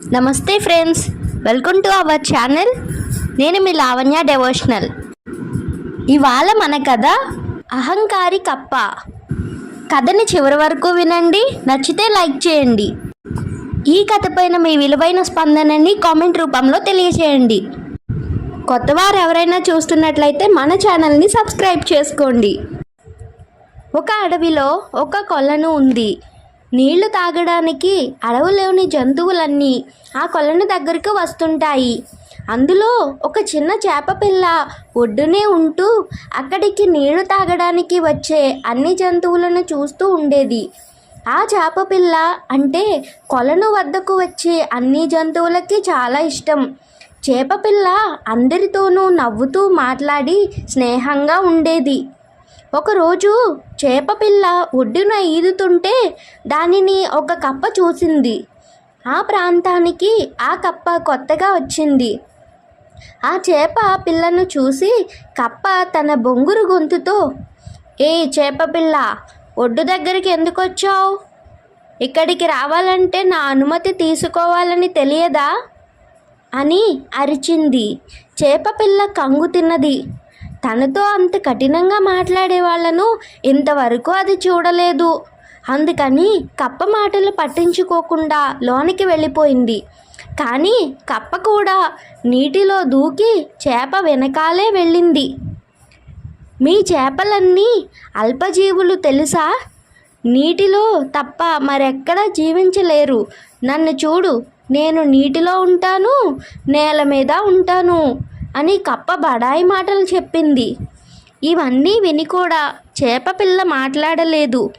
నమస్తే friends welcome to our channel. నేను మీ లావణ్య డెవోషనల్. ఇవాళ మన కథ అహంకారి కప్ప. కథని చివరి వరకు వినండి నచ్చితే లైక్ చేయండి. ఈ కథ పైన మీ విలువైన స్పందనని కామెంట్ రూపంలో తెలియచేయండి. కొత్తవారు ఎవరైనా చూస్తున్నట్లయితే మన ఛానల్ని సబ్స్క్రైబ్ చేసుకోండి. ఒక అడవిలో ఒక కొలను ఉంది. నీళ్ళు తాగడానికి అడవులోని జంతువులన్నీ ఆ కొలను దగ్గరకు వస్తుంటాయి. అందులో ఒక చిన్న చేప పిల్ల ఒడ్డునే ఉంటూ అక్కడికి నీళ్ళు తాగడానికి వచ్చే అన్ని జంతువులను చూస్తూ ఉండేది. ఆ చేప పిల్ల అంటే కొలను వద్దకు వచ్చే అన్ని జంతువులకి చాలా ఇష్టం. చేప పిల్ల అందరితోనూ నవ్వుతూ మాట్లాడి స్నేహంగా ఉండేది. ఒకరోజు చేపపిల్ల ఒడ్డున ఈదుతుంటే దానిని ఒక కప్ప చూసింది. ఆ ప్రాంతానికి ఆ కప్ప కొత్తగా వచ్చింది. ఆ చేప పిల్లను చూసి కప్ప తన బొంగురు గొంతుతో ఏ చేప పిల్ల ఒడ్డు దగ్గరికి ఎందుకు వచ్చావు? ఇక్కడికి రావాలంటే నా అనుమతి తీసుకోవాలని తెలియదా? అని అరిచింది. చేప పిల్ల కంగు తిన్నది. తనతో అంత కఠినంగా మాట్లాడే వాళ్ళను ఇంతవరకు అది చూడలేదు. అందుకని కప్ప మాటలు పట్టించుకోకుండా లోనికి వెళ్ళిపోయింది. కానీ కప్ప కూడా నీటిలో దూకి చేప వెనకాలే వెళ్ళింది. మీ చేపలన్నీ అల్పజీవులు తెలుసా? నీటిలో తప్ప మరెక్కడా జీవించలేరు. నన్ను చూడు నేను నీటిలో ఉంటాను నేల మీద ఉంటాను. అని కప్ప బడాయి మాటలు చెప్పింది. ఇవన్నీ విని కూడా చేప పిల్ల మాట్లాడలేదు.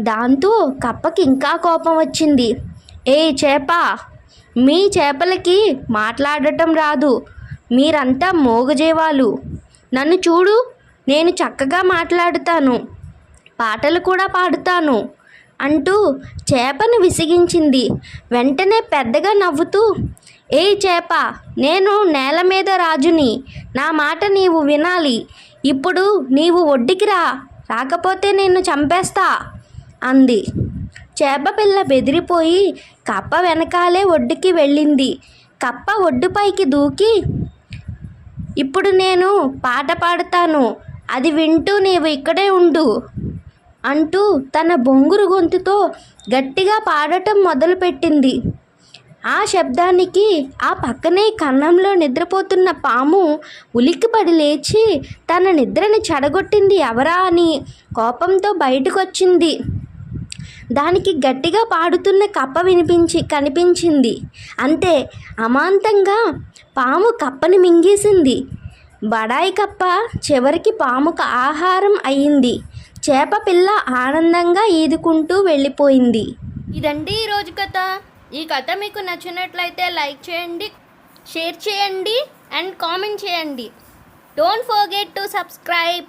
దాంతో కప్పకి ఇంకా కోపం వచ్చింది. ఏ చేప మీ చేపలకి మాట్లాడటం రాదు. మీరంతా మోగజేవాలు. నన్ను చూడు నేను చక్కగా మాట్లాడుతాను. పాటలు కూడా పాడుతాను అంటూ చేపను విసిగించింది. వెంటనే పెద్దగా నవ్వుతూ ఏ చేప నేను నేల మీద రాజుని. నా మాట నీవు వినాలి. ఇప్పుడు నీవు ఒడ్డుకి రా. రాకపోతే నేను చంపేస్తా అంది. చేప పిల్ల బెదిరిపోయి కప్ప వెనకాలే ఒడ్డుకి వెళ్ళింది. కప్ప ఒడ్డుపైకి దూకి ఇప్పుడు నేను పాట పాడతాను. అది వింటూ నీవు ఇక్కడే ఉండు అంటూ తన బొంగురు గొంతుతో గట్టిగా పాడటం మొదలుపెట్టింది. ఆ శబ్దానికి ఆ పక్కనే కన్నంలో నిద్రపోతున్న పాము ఉలిక్కిపడి లేచి తన నిద్రని చెడగొట్టింది ఎవరా అని కోపంతో బయటకొచ్చింది. దానికి గట్టిగా పాడుతున్న కప్ప వినిపించి కనిపించింది. అంతే అమాంతంగా పాము కప్పని మింగేసింది. బడాయి కప్ప చివరికి పాముకు ఆహారం అయ్యింది చేప పిల్ల ఆనందంగా ఈదుకుంటూ వెళ్ళిపోయింది. ఇదండి ఈరోజు కథ. ఈ కథ మీకు నచ్చినట్లయితే లైక్ చేయండి షేర్ చేయండి అండ్ కామెంట్ చేయండి. Don't forget to subscribe